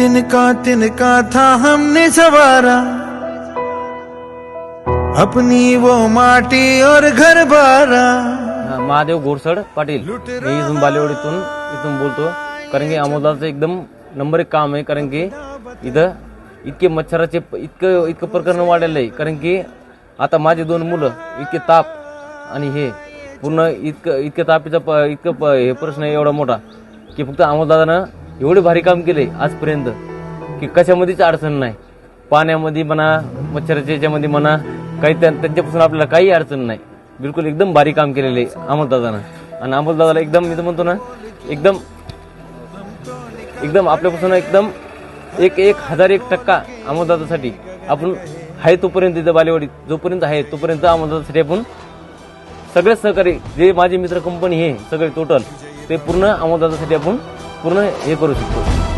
तिनका तिनका था हमने सवारा। अपनी वो माटी और घर बारा। महादेव घोरसड पाटील मी इथून बालेवाडीतून इथून बोलतो. कारण की अमोदाचं एकदम नंबर एक काम आहे कारण की इथं इतके मच्छराचे इतकं इतकं प्रकरण वाढलेलं आहे. कारण की आता माझे दोन मुलं इतके ताप आणि हे पूर्ण इतकं इतकं तापीचा प इतकं प हे प्रश्न आहे एवढा मोठा की फक्त अमोलदादानं एवढे भारी काम केले आजपर्यंत की कशामध्येच अडचण नाही. पाण्यामध्ये म्हणा मच्छराच्या याच्यामध्ये म्हणा काही त्या- त्यांच्यापासून आपल्याला काही अडचण नाही. बिलकुल एकदम भारी काम केलेले अमोलदादानं आणि अमोलदादाला एकदम मी तर म्हणतो ना एकदम एकदम आपल्यापासून एकदम एक एक हजार एक टक्का अमोलदादासाठी आपण आहे तोपर्यंत इथं बालेवाडीत जोपर्यंत आहे तोपर्यंत अमोलदादासाठी आपण सगळेच सहकारी जे माझे मित्र कंपनी हे सगळे टोटल ते पूर्ण अमोलदादासाठी आपण पूर्ण हे करू शकतो.